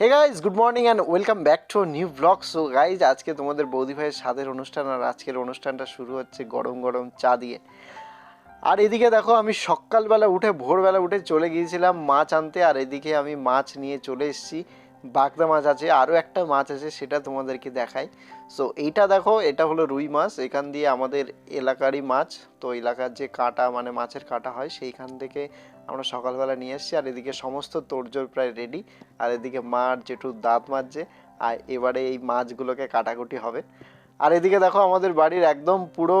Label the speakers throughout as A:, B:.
A: Hey guys good morning and welcome back to new blog so guys আজকে তোমাদের বৌদি ভাইয়ের স্বাদের অনুষ্ঠান আর আজকের অনুষ্ঠানটা শুরু হচ্ছে গরম গরম চা দিয়ে। আর এদিকে দেখো, আমি সকালবেলা উঠে ভোরবেলা উঠে চলে গিয়েছিলাম মাছ আনতে। আর এদিকে আমি মাছ নিয়ে চলে এসেছি। বাগদা মাছ আছে আরও একটা মাছ আছে, সেটা তোমাদেরকে দেখাই। সো এইটা দেখো, এটা হলো রুই মাছ, এখান দিয়ে আমাদের এলাকারই মাছ। তো এলাকার যে কাটা মানে মাছের কাটা হয়, সেইখান থেকে আমরা সকালবেলা নিয়ে এসেছি, আর এদিকে সমস্ত তোড়জোড় প্রায় রেডি আর এদিকে মার জেঠু দাঁত মাজছে, আর এবারে এই মাছগুলোকে কাটাকুটি হবে। আর এদিকে দেখো, আমাদের বাড়ির একদম পুরো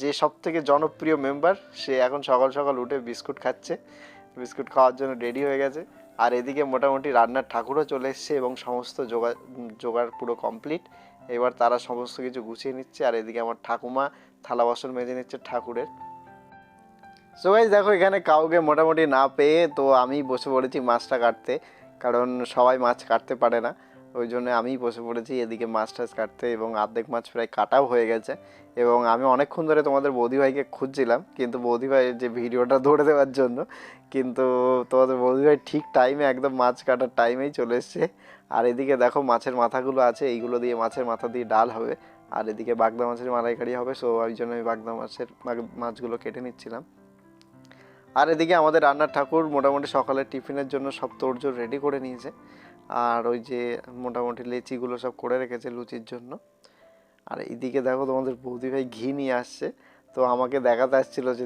A: যে সব থেকে জনপ্রিয় মেম্বার সে এখন সকাল সকাল উঠে বিস্কুট খাচ্ছে। বিস্কুট খাওয়ার জন্য রেডি হয়ে গেছে। আর এদিকে মোটামুটি রান্নার ঠাকুরও চলে এসছে এবং সমস্ত জোগাড় জোগাড় পুরো কমপ্লিট এবার তারা সমস্ত কিছু গুছিয়ে নিচ্ছে আর এদিকে আমার ঠাকুমা থালা বাসন মেজে নিচ্ছে ঠাকুরের। সো গাইজ দেখো, এখানে কাউকে মোটামুটি না পেয়ে তো আমি বসে পড়েছি মাছটা কাটতে, কারণ সবাই মাছ কাটতে পারে না। ওই জন্য আমিই বসে পড়েছি, এদিকে মাছ টাছ কাটতে এবং অর্ধেক মাছ প্রায় কাটাও হয়ে গেছে এবং আমি অনেকক্ষণ ধরে তোমাদের বৌদি ভাইকে খুঁজছিলাম, কিন্তু বৌদি ভাইয়ের যে ভিডিওটা ধরে দেওয়ার জন্য, কিন্তু তোমাদের বৌদি ভাই ঠিক টাইমে একদম মাছ কাটার টাইমেই চলে এসছে। আর এদিকে দেখো মাছের মাথাগুলো আছে, এইগুলো দিয়ে মাছের মাথা দিয়ে ডাল হবে, আর এদিকে বাগদা মাছের মালাইকারি হবে সো ওই জন্য আমি বাগদা মাছের মাছগুলো কেটে নিচ্ছিলাম। আর এদিকে আমাদের রান্নার ঠাকুর মোটামুটি সকালের টিফিনের জন্য সব তোড়জোড় রেডি করে নিয়েছে। আর ওই যে মোটামুটি লেচিগুলো সব করে রেখেছে লুচির জন্য। আর এইদিকে দেখো তোমাদের বৌদি ভাই ঘি নিয়ে আসছে। তো আমাকে দেখাতে আসছিল যে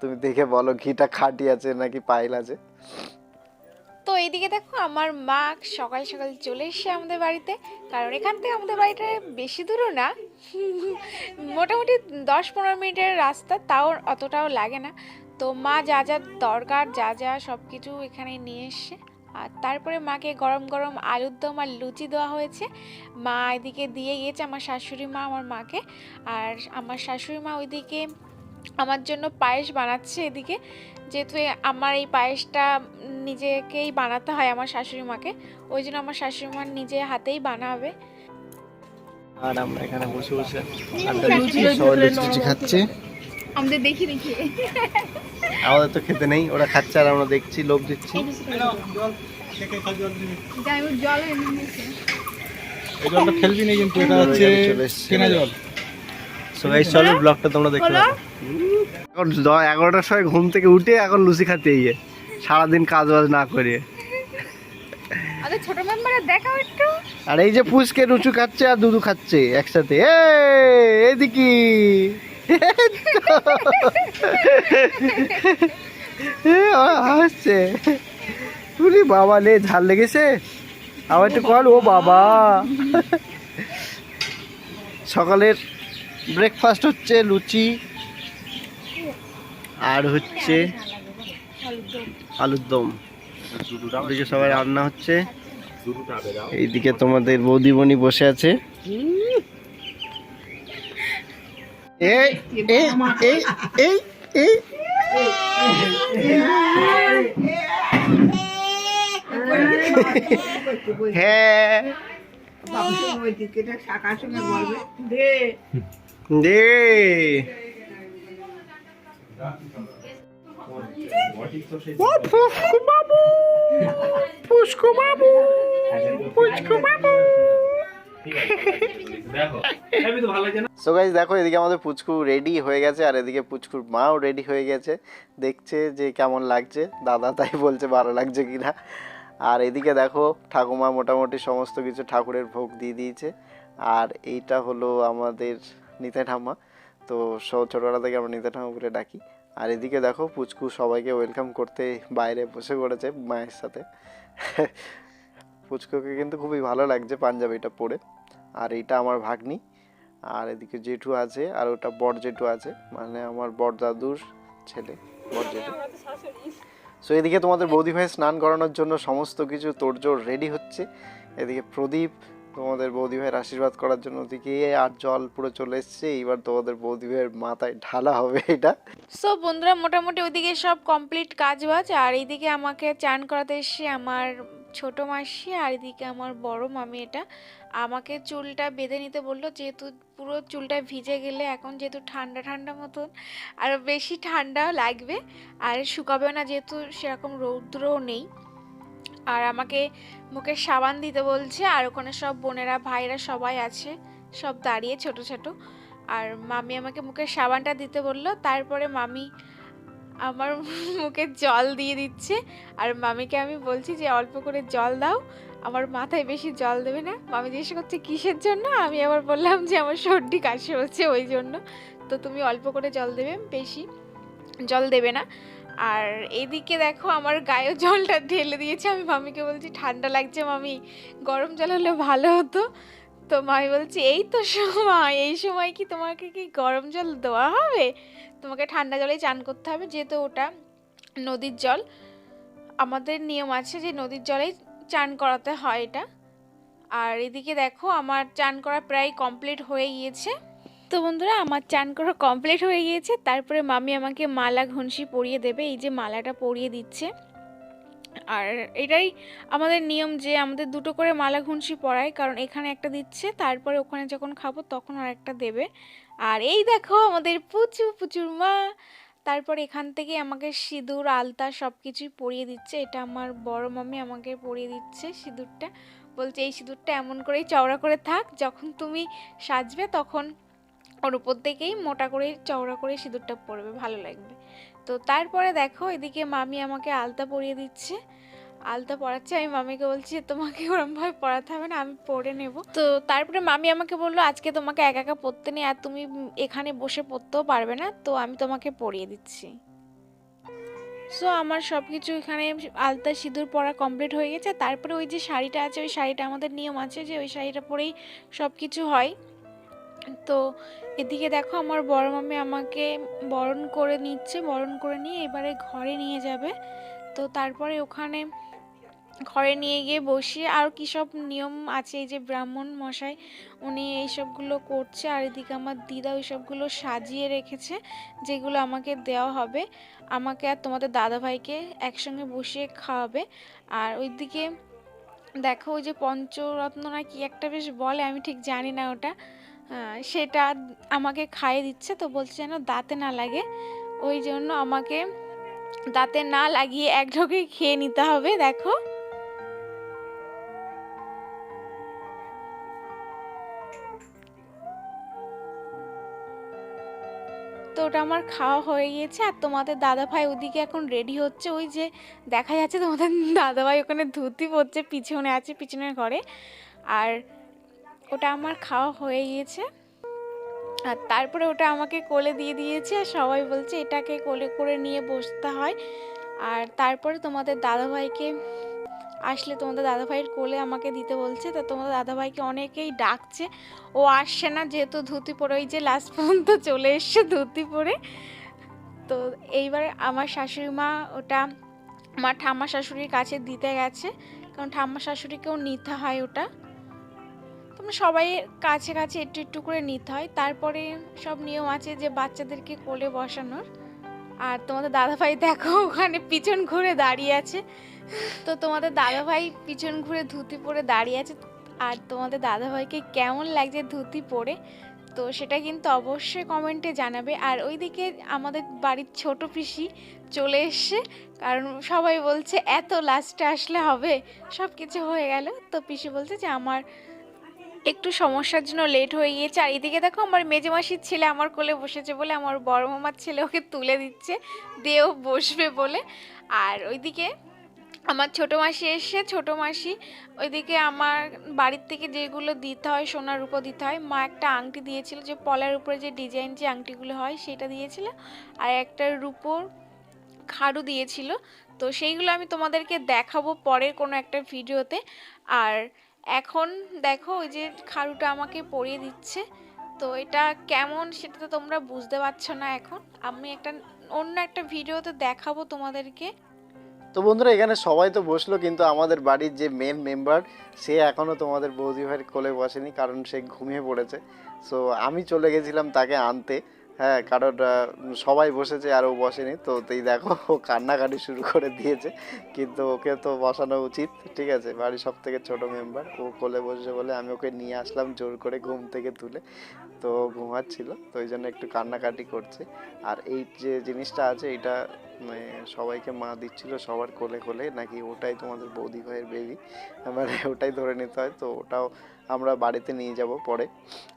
A: তুমি দেখে বলো ঘিটা খাঁটি আছে নাকি পাইল আছে।
B: তো এইদিকে দেখো আমার মা সকাল সকাল চলে এসছে আমাদের বাড়িতে। কারণ এখান থেকে আমাদের বাড়িটা বেশি দূরও না। মোটামুটি দশ পনেরো মিনিটের রাস্তা, তাও অতটাও লাগে না। তো মা যা যা দরকার, যা যা সব কিছু এখানে নিয়ে এসছে। আর তারপরে মাকে গরম গরম আলুর দম আর লুচি দেওয়া হয়েছে। মা এদিকে দিয়ে গিয়েছে আমার শাশুড়ি মা আমার মাকে। আর আমার শাশুড়ি মা ওইদিকে আমার জন্য পায়েস বানাচ্ছে এদিকে। যেহেতু আমার এই পায়েসটা নিজেকেই বানাতে হয় আমার শাশুড়ি মাকে। ওই জন্য আমার শাশুড়ি মা নিজে হাতেই বানাবে।
A: আর আমরা এখানে বসে বসে আড্ডা দিচ্ছি সবাই লুচি খাচ্ছে।
B: আমাদের দেখি দেখি।
A: আমাদের তো খেতে নেই ওরা খাচ্ছে আর আমরা দেখছি লোভ দিচ্ছি।
C: এই জলটা ফেলবি না কিন্তু এটা হচ্ছে কেনা জল।
A: সো এই চলো ব্লগটা তোমরা দেখতে পারো এখন এগারোটার সময় ঘুম থেকে উঠে এখন লুচি খাতে গিয়ে সারাদিন কাজ বাজ না করে।
B: ছোট মেম্বারে দেখাও একটু।
A: আর এই যে পুচকে লুচু খাচ্ছে আর দুধু খাচ্ছে একসাথে। এ এদিকে হাসছে তুলি বাবা লে, ঝাল লেগেছে? আবার একটু কর, ও বাবা। সকালের ব্রেকফাস্ট হচ্ছে লুচি, আর হচ্ছে আলুর দম। সবাই রান্না হচ্ছে। এইদিকে তোমাদের বৌদিমণি বসে আছে। এই এই এই এই এই হ্যাঁ দে। ফুসকু বাবু। ফুসকু বাবু। ফুসকু বাবু। সো গাইজ দেখো এদিকে আমাদের পুচকু রেডি হয়ে গেছে, আর এদিকে পুচকুর মাও রেডি হয়ে গেছে। দেখছে যে কেমন লাগছে। দাদা তাই বলছে ভালো লাগছে কিনা। আর এদিকে দেখো, ঠাকুমা মোটামুটি সমস্ত কিছু ঠাকুরের ভোগ দিয়ে দিয়েছে। আর এইটা হলো আমাদের নিতে ঠাম্মা। তো ছোটোবেলা থেকে আমরা নিতে ঠাম্মা করে ডাকি। আর এদিকে দেখো, পুচকু সবাইকে ওয়েলকাম করতে বাইরে বসে পড়েছে মায়ের সাথে। পুচকুকে কিন্তু খুবই ভালো লাগছে পাঞ্জাবিটা পরে। আর এটা আমার ভাগ্নি। আর এদিকে জেঠু আছে, আর ওটা বড় জেঠু আছে। মানে আমার বড় দাদুর ছেলে বড় জেঠু। সো এদিকে তোমাদের বৌদি ভাই স্নান করানোর জন্য সমস্ত কিছু তোড়জোড় রেডি হচ্ছে। এদিকে প্রদীপ তোমাদের বৌদি ভাইয়ের আশীর্বাদ করার জন্য ওদিকে আর জল পুরো চলে এসছে। এইবার তোমাদের বৌদি ভাইয়ের মাথায় ঢালা হবে এটা।
B: সো বন্ধুরা, মোটামুটি ওইদিকে সব কমপ্লিট কাজ বাজ আর এইদিকে আমাকে চান করাতে এসে আমার ছোট মাসি আর এদিকে আমার বড় মামি এটা। আমাকে চুলটা বেঁধে নিতে বলল, যেহেতু পুরো চুলটা ভিজে গেলে এখন যেহেতু ঠান্ডা ঠান্ডা মতন, আর বেশি ঠান্ডা লাগবে আর শুকাবেও না যেহেতু সেরকম রৌদ্রও নেই। আর আমাকে মুখে সাবান দিতে বলছে আর ওখানে সব বোনেরা ভাইরা সবাই আছে, সব দাঁড়িয়ে ছোট ছোট। আর মামি আমাকে মুখে সাবানটা দিতে বলল, তারপরে মামি আমার মুখে জল দিয়ে দিচ্ছে। আর মামিকে আমি বলছি যে, অল্প করে জল দাও। আমার মাথায় বেশি জল দেবে না। মামি জিজ্ঞেস করছে, কিসের জন্য? আমি আবার বললাম যে, আমার সর্দি কাশি হচ্ছে ওই জন্য। তো তুমি অল্প করে জল দেবে, বেশি জল দেবে না। আর এদিকে দেখো, আমার গায়েও জলটা ঢেলে দিয়েছে। আমি মামিকে বলছি, ঠান্ডা লাগছে মামি। গরম জল হলে ভালো হতো। তো মামি বলছে, এই তো সময়, এই সময় কি তোমাকে কি গরম জল দেওয়া হবে? তোমাকে ঠান্ডা জলে চান করতে হবে, যেহেতু ওটা নদীর জল। আমাদের নিয়ম আছে যে নদীর জলেই চান করাতে হয় এটা। আর এদিকে দেখো, আমার চান করা প্রায় কমপ্লিট হয়ে গিয়েছে। তো বন্ধুরা, আমার চান করা কমপ্লিট হয়ে গিয়েছে। তারপরে মামি আমাকে মালা ঘনসি পরিয়ে দেবে, এই যে মালাটা পরিয়ে দিচ্ছে। আর এটাই আমাদের নিয়ম যে আমাদের দুটো করে মালা ঘুনসি পরায়, কারণ এখানে একটা দিচ্ছে, তারপরে ওখানে যখন খাব তখন আর একটা দেবে। আর এই দেখো আমাদের পুচু পুচুর মা, তারপর এখান থেকে আমাকে সিঁদুর, আলতা সব কিছুই পরিয়ে দিচ্ছে। এটা আমার বড় মামি আমাকে পরিয়ে দিচ্ছে সিঁদুরটা। বলছে, এই সিঁদুরটা এমন করেই চওড়া করে থাক, যখন তুমি সাজবে তখন ওর উপর থেকেই মোটা করে চওড়া করে সিঁদুরটা পরবে, ভালো লাগবে। তো তারপরে দেখো এদিকে মামি আমাকে আলতা পরিয়ে দিচ্ছে। আলতা পরাচ্ছে, আমি মামিকে বলছি, তোমাকে ওরমভাবে পড়াতে হবে না, আমি পরে নেব। তো তারপরে মামি আমাকে বলল, আজকে তোমাকে একা একা পড়তে নেই, আর তুমি এখানে বসে পড়তেও পারবে না, তো আমি তোমাকে পরিয়ে দিচ্ছি। সো আমার সব কিছু এখানে আলতা সিঁদুর পরা কমপ্লিট হয়ে গেছে। তারপরে ওই যে শাড়িটা আছে, ওই শাড়িটা আমাদের নিয়ম আছে যে ওই শাড়িটা পরেই সব কিছু হয়। তো এদিকে দেখো আমার বড় মামি আমাকে বরণ করে নিচ্ছে, বরণ করে নিয়ে এবারে ঘরে নিয়ে যাবে। তো তারপরে ওখানে ঘরে নিয়ে গিয়ে বসিয়ে আর কী সব নিয়ম আছে, এই যে ব্রাহ্মণ মশাই উনি এইসবগুলো করছে আর এদিকে আমার দিদা সবগুলো সাজিয়ে রেখেছে, যেগুলো আমাকে দেওয়া হবে। আমাকে আর তোমাদের দাদাভাইকে একসঙ্গে বসিয়ে খাওয়াবে। আর ওইদিকে দেখো ওই যে পঞ্চরত্ন না কি একটা বেশ বলে, আমি ঠিক জানি না ওটা। সেটা আমাকে খাইয়ে দিচ্ছে তো বলছে যেন দাঁতে না লাগে। ওই জন্য আমাকে দাঁতে না লাগিয়ে এক ঢোকে খেয়ে নিতে হবে, দেখো। তো ওটা আমার খাওয়া হয়ে গিয়েছে আর তোমাদের দাদাভাই ওদিকে এখন রেডি হচ্ছে। ওই যে দেখা যাচ্ছে তোমাদের দাদাভাই ওখানে ধুতি পরছে, পিছনে আছে, পিছনের ঘরে। আর ওটা আমার খাওয়া হয়ে গিয়েছে। আর তারপরে ওটা আমাকে কোলে দিয়ে দিয়েছে। আর সবাই বলছে, এটাকে কোলে করে নিয়ে বসতে হয়। আর তারপরে তোমাদের দাদাভাইকে আসলে তোমাদের দাদাভাইয়ের কোলে আমাকে দিতে বলছে। তো তোমাদের দাদাভাইকে অনেকেই ডাকছে। ও আসছে না, যেহেতু ধুতি পরে ওই যে লাস্ট পর্যন্ত চলে এসছে ধুতি পরে তো এইবার আমার শাশুড়ি মা ওটা আমার ঠাম্মা শাশুড়ির কাছে দিতে গেছে। কারণ ঠাম্মা শাশুড়িকেও নিতে হয় ওটা। সবাই কাছে কাছে একটু একটু করে নিতে হয়। তারপরে সব নিয়ম আছে যে বাচ্চাদেরকে কোলে বসানোর। আর তোমাদের দাদাভাই দেখো, ওখানে পিছন ঘুরে দাঁড়িয়ে আছে। তো তোমাদের দাদাভাই পিছন ঘুরে ধুতি পরে দাঁড়িয়ে আছে। আর তোমাদের দাদাভাইকে কেমন লাগছে ধুতি পরে? তো সেটা কিন্তু অবশ্যই কমেন্টে জানাবে। আর ওইদিকে আমাদের বাড়ির ছোট পিসি চলে এসছে। কারণ সবাই বলছে, এত লাস্টে আসলে হবে? সব কিছু হয়ে গেল। তো পিসি বলছে যে, আমার একটু সমস্যার জন্য লেট হয়ে গিয়েছে। আর এদিকে দেখো আমার মেজে মাসির ছেলে আমার কোলে বসেছে বলে আমার বড় মামার ছেলে ওকে তুলে দিচ্ছে। দিয়েও বসবে বলে। আর ওইদিকে আমার ছোটো মাসি এসে, ছোটো মাসি ওইদিকে আমার বাড়ির থেকে যেগুলো দিতে হয়, সোনার উপর দিতে হয়, মা একটা আংটি দিয়েছিল যে পলার উপরে যে ডিজাইন যে আংটিগুলো হয় সেটা দিয়েছিল। আর একটা রূপোর খাড়ু দিয়েছিল। তো সেইগুলো আমি তোমাদেরকে দেখাবো পরের কোনো একটা ভিডিওতে আর এখন দেখো ওই যে খাড়ুটা আমাকে পরিয়ে দিচ্ছে। তো এটা কেমন সেটা তো তোমরা বুঝতে পারছ না এখন। আমি একটা অন্য একটা ভিডিওতে দেখাবো তোমাদেরকে।
A: তো বন্ধুরা, এখানে সবাই তো বসল, কিন্তু আমাদের বাড়ির যে মেন মেম্বার সে এখনও তোমাদের বৌদি ভাইয়ের কোলে বসেনি, কারণ সে ঘুমিয়ে পড়েছে। সো আমি চলে গেছিলাম তাকে আনতে। হ্যাঁ কারণ সবাই বসেছে, আর ও বসেনি। তো তুই দেখো, ও কান্নাকাটি শুরু করে দিয়েছে। কিন্তু ওকে তো বসানো উচিত, ঠিক আছে? বাড়ির সব থেকে ছোটো মেম্বার ও কোলে বসেছে বলে আমি ওকে নিয়ে আসলাম জোর করে ঘুম থেকে তুলে। তো ঘুমাচ্ছিল তো ওই জন্য একটু কান্নাকাটি করছে। আর এই যে জিনিসটা আছে এটা মানে সবাইকে মা দিচ্ছিল সবার কোলে কোলে নাকি ওটাই তোমাদের বৌদি ভাইয়ের বেবি মানে ওটাই ধরে নিতে হয় তো ওটাও আমরা বাড়িতে নিয়ে যাব পরে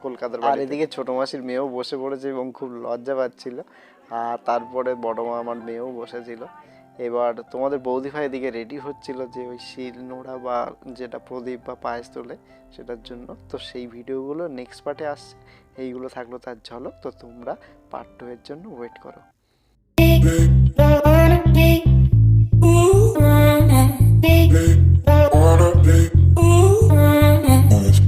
A: কলকাতার আর এদিকে ছোটো মাসির মেয়েও বসে পড়েছে এবং খুব লজ্জা পাচ্ছিল। আর তারপরে বড় মা আমার মেয়েও বসেছিল। এবার তোমাদের বৌদি ভাই এদিকে রেডি হচ্ছিল যে ওই শিল নোড়া বা যেটা প্রদীপ বা পায়েস তোলে সেটার জন্য। তো সেই ভিডিওগুলো নেক্সট পার্টে আসছে। এইগুলো থাকল তার ঝলক তো তোমরা পার্ট টু এর জন্য ওয়েট করো Big,
D: big, big, big, big, big, big, big, big, big, big, big,